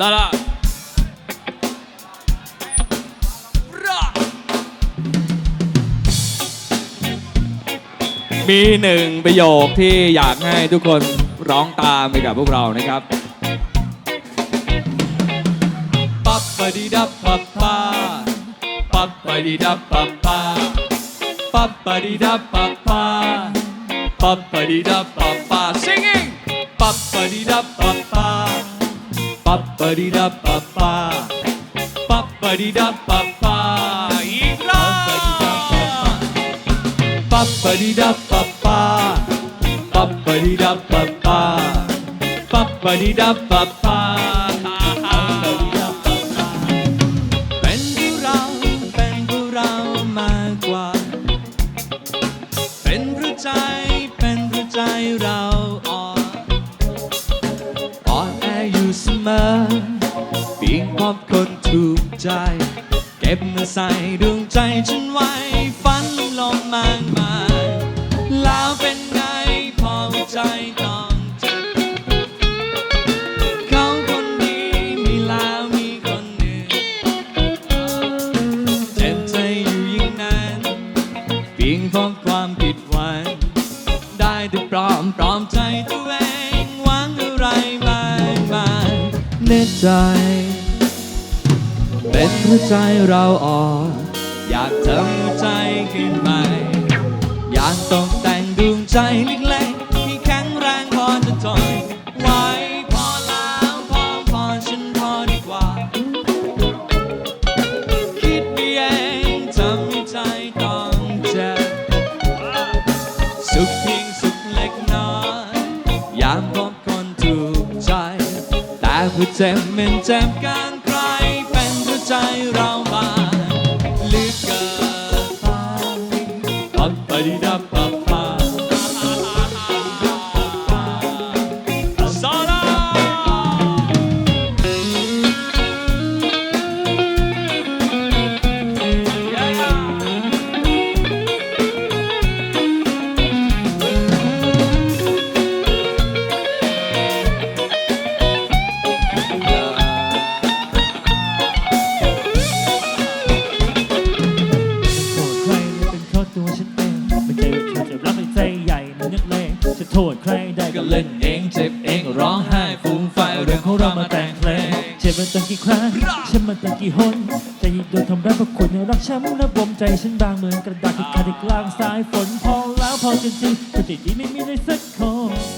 ลาลามีหนึ่งประโยคที่อยากให้ทุกคนร้องตามไปกับพวกเรานะครับ ปับปะดีดับปับปาปับปะดีดับปับปาปับปะดีดับปับปาปับปะดีดับปับปา singing ปับปะดีดับปับปา ปับปะดีดับปับปาปับปะดีดับปับปาอีกรอบปัปป ใจเก็บมาใส่ดวงใจฉันไว้ฝันลมมากมายแล้วเป็นไงพอใจต้องเจ็บเขาคนนี้มีแล้วมีคนอื่นเจ็บใจอยู่ยิ่งนานเพียงเพราะความผิดหวังได้แต่ปลอมปลอมใจตัวเองหวังอะไรมากมายเน็ใจ หัวใจเราอ่อนอยากทำใจขึ้นใหม่ อยากตกแต่งดวงใจเล็กๆที่แข็งแรงพอจะทนไหวพอแล้วพอพอฉันพอดีกว่า คิดไปเองทำให้ใจต้องเจ็บสุขเพียงสุขเล็กน้อยยามพบคนถูกใจ แต่หัวเจ็บมันเจ็บกัน ใจเรามาลึกเกินไปปัดไปดับ ใครได้ก็เล่นเองเจ็บเองร้องไห้ฟูมไฟเรื่องของเรามาแต่งเพลงเจ็บมาตั้งกี่ครั้งฉันมาตั้งกี่หนใจโดนทำร้ายเพราะคุณรักช้ำระบ่มใจฉันบางเหมือนกระดาษที่ขาดกลางสายฝนพอแล้วพอจริงๆคนที่ดีไม่มีเลยสักคน